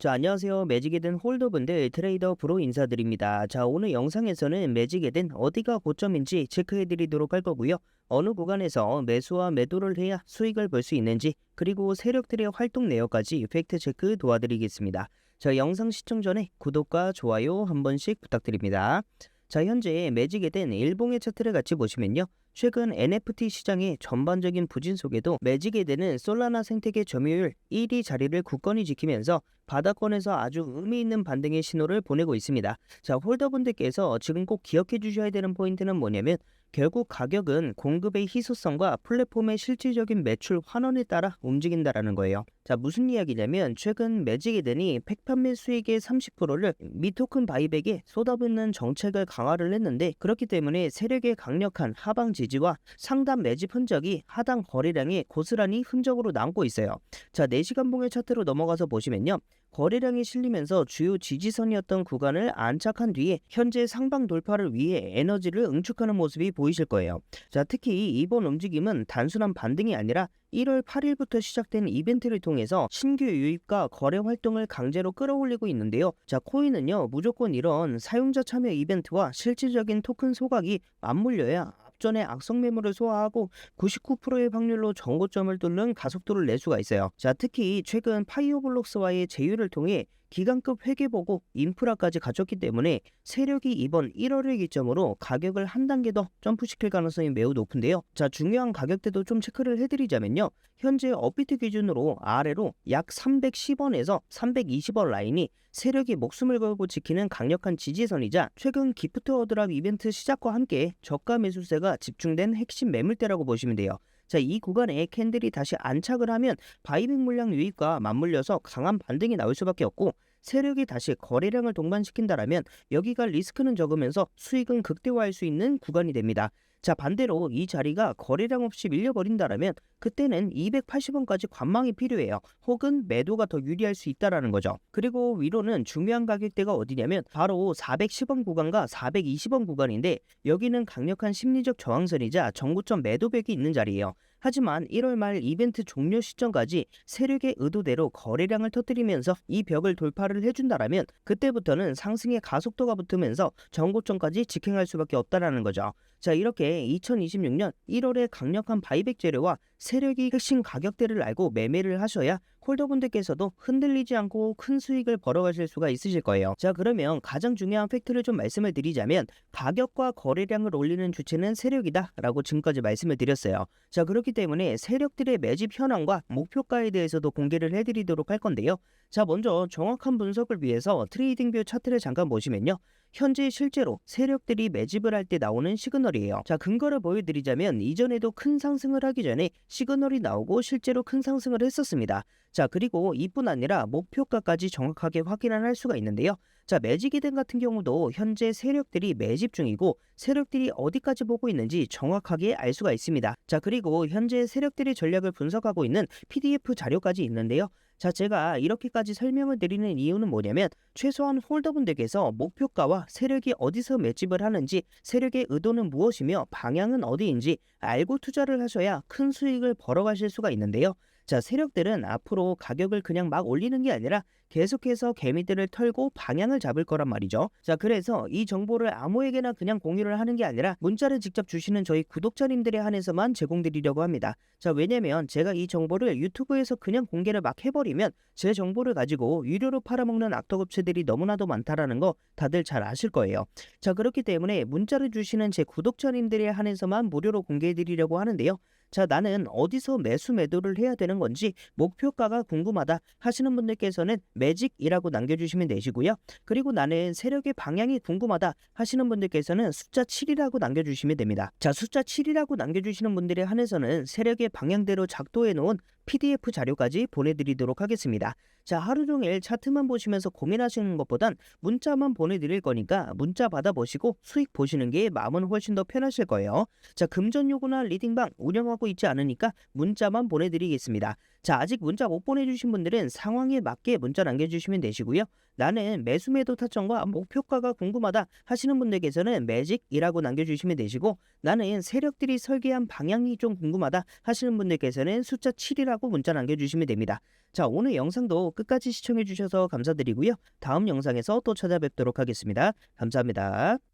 자, 안녕하세요. 매직에 든 홀더분들 트레이더 브로 인사드립니다. 자, 오늘 영상에서는 매직에 든 어디가 고점인지 체크해 드리도록 할 거고요. 어느 구간에서 매수와 매도를 해야 수익을 볼 수 있는지 그리고 세력들의 활동 내역까지 팩트 체크 도와드리겠습니다. 자, 영상 시청 전에 구독과 좋아요 한 번씩 부탁드립니다. 자, 현재 매직에 된 일봉의 차트를 같이 보시면요. 최근 NFT 시장의 전반적인 부진 속에도 매직에 되는 솔라나 생태계 점유율 1위 자리를 굳건히 지키면서 바닥권에서 아주 의미 있는 반등의 신호를 보내고 있습니다. 자, 홀더분들께서 지금 꼭 기억해 주셔야 되는 포인트는 뭐냐면 결국 가격은 공급의 희소성과 플랫폼의 실질적인 매출 환원에 따라 움직인다라는 거예요. 자, 무슨 이야기냐면 최근 매직이든이 팩 판매 수익의 30%를 미토큰 바이백에 쏟아붓는 정책을 강화를 했는데 그렇기 때문에 세력의 강력한 하방 지지 와 상단 매집 흔적이 하단 거래량에 고스란히 흔적으로 남고 있어요. 자, 4시간 봉의 차트로 넘어가서 보시면요. 거래량이 실리면서 주요 지지선이었던 구간을 안착한 뒤에 현재 상방 돌파를 위해 에너지를 응축하는 모습이 보이실 거예요. 자, 특히 이번 움직임은 단순한 반등이 아니라 1월 8일부터 시작된 이벤트를 통해서 신규 유입과 거래 활동을 강제로 끌어올리고 있는데요. 자, 코인은요, 무조건 이런 사용자 참여 이벤트와 실질적인 토큰 소각이 맞물려야 앞전에 악성 매물을 소화하고 99%의 확률로 정고점을 뚫는 가속도를 낼 수가 있어요. 자, 특히 최근 파이어블록스와의 제휴를 통해 기간급 회계보고 인프라까지 갖췄기 때문에 세력이 이번 1월을 기점으로 가격을 한 단계 더 점프시킬 가능성이 매우 높은데요. 자, 중요한 가격대도 좀 체크를 해드리자면요. 현재 업비트 기준으로 아래로 약 310원에서 320원 라인이 세력이 목숨을 걸고 지키는 강력한 지지선이자 최근 기프트 어드랍 이벤트 시작과 함께 저가 매수세가 집중된 핵심 매물대라고 보시면 돼요. 자, 이 구간에 캔들이 다시 안착을 하면 바이백 물량 유입과 맞물려서 강한 반등이 나올 수밖에 없고 세력이 다시 거래량을 동반시킨다라면 여기가 리스크는 적으면서 수익은 극대화할 수 있는 구간이 됩니다. 자, 반대로 이 자리가 거래량 없이 밀려버린다라면 그때는 280원까지 관망이 필요해요. 혹은 매도가 더 유리할 수 있다라는 거죠. 그리고 위로는 중요한 가격대가 어디냐면 바로 410원 구간과 420원 구간인데 여기는 강력한 심리적 저항선이자 정고점 매도벽이 있는 자리예요. 하지만 1월 말 이벤트 종료 시점까지 세력의 의도대로 거래량을 터뜨리면서 이 벽을 돌파를 해준다라면 그때부터는 상승의 가속도가 붙으면서 정고점까지 직행할 수밖에 없다라는 거죠. 자 이렇게 2026년 1월에 강력한 바이백 재료와 세력이 핵심 가격대를 알고 매매를 하셔야 홀더분들께서도 흔들리지 않고 큰 수익을 벌어가실 수가 있으실 거예요. 자 그러면 가장 중요한 팩트를 좀 말씀을 드리자면 가격과 거래량을 올리는 주체는 세력이다 라고 지금까지 말씀을 드렸어요. 자 그렇기 때문에 세력들의 매집 현황과 목표가에 대해서도 공개를 해드리도록 할 건데요. 자 먼저 정확한 분석을 위해서 트레이딩뷰 차트를 잠깐 보시면요. 현재 실제로 세력들이 매집을 할 때 나오는 시그널이에요. 자, 근거를 보여드리자면 이전에도 큰 상승을 하기 전에 시그널이 나오고 실제로 큰 상승을 했었습니다. 자, 그리고 이뿐 아니라 목표가까지 정확하게 확인을 할 수가 있는데요. 자, 매직이든 같은 경우도 현재 세력들이 매집 중이고 세력들이 어디까지 보고 있는지 정확하게 알 수가 있습니다. 자, 그리고 현재 세력들의 전략을 분석하고 있는 PDF 자료까지 있는데요. 자, 제가 이렇게까지 설명을 드리는 이유는 뭐냐면 최소한 홀더분들께서 목표가와 세력이 어디서 매집을 하는지 세력의 의도는 무엇이며 방향은 어디인지 알고 투자를 하셔야 큰 수익을 벌어가실 수가 있는데요. 자, 세력들은 앞으로 가격을 그냥 막 올리는 게 아니라 계속해서 개미들을 털고 방향을 잡을 거란 말이죠. 자, 그래서 이 정보를 아무에게나 그냥 공유를 하는 게 아니라 문자를 직접 주시는 저희 구독자님들에 한해서만 제공드리려고 합니다. 자, 왜냐면 제가 이 정보를 유튜브에서 그냥 공개를 막 해버리면 제 정보를 가지고 유료로 팔아먹는 악덕업체들이 너무나도 많다라는 거 다들 잘 아실 거예요. 자, 그렇기 때문에 문자를 주시는 제 구독자님들에 한해서만 무료로 공개해드리려고 하는데요. 자, 나는 어디서 매수 매도를 해야 되는 건지 목표가가 궁금하다 하시는 분들께서는 매직이라고 남겨주시면 되시고요. 그리고 나는 세력의 방향이 궁금하다 하시는 분들께서는 숫자 7이라고 남겨주시면 됩니다. 자, 숫자 7이라고 남겨주시는 분들에 한해서는 세력의 방향대로 작도해 놓은 PDF 자료까지 보내드리도록 하겠습니다. 자, 하루 종일 차트만 보시면서 고민하시는 것보단 문자만 보내드릴 거니까 문자 받아보시고 수익 보시는 게 마음은 훨씬 더 편하실 거예요. 자, 금전 요구나 리딩방, 운영학 하고 있지 않으니까 문자만 보내드리겠습니다. 자, 아직 문자 못 보내주신 분들은 상황에 맞게 문자 남겨주시면 되시고요. 나는 매수 매도 타점과 목표가가 궁금하다 하시는 분들께서는 매직이라고 남겨주시면 되시고 나는 세력들이 설계한 방향이 좀 궁금하다 하시는 분들께서는 숫자 7이라고 문자 남겨주시면 됩니다. 자, 오늘 영상도 끝까지 시청해 주셔서 감사드리고요. 다음 영상에서 또 찾아뵙도록 하겠습니다. 감사합니다.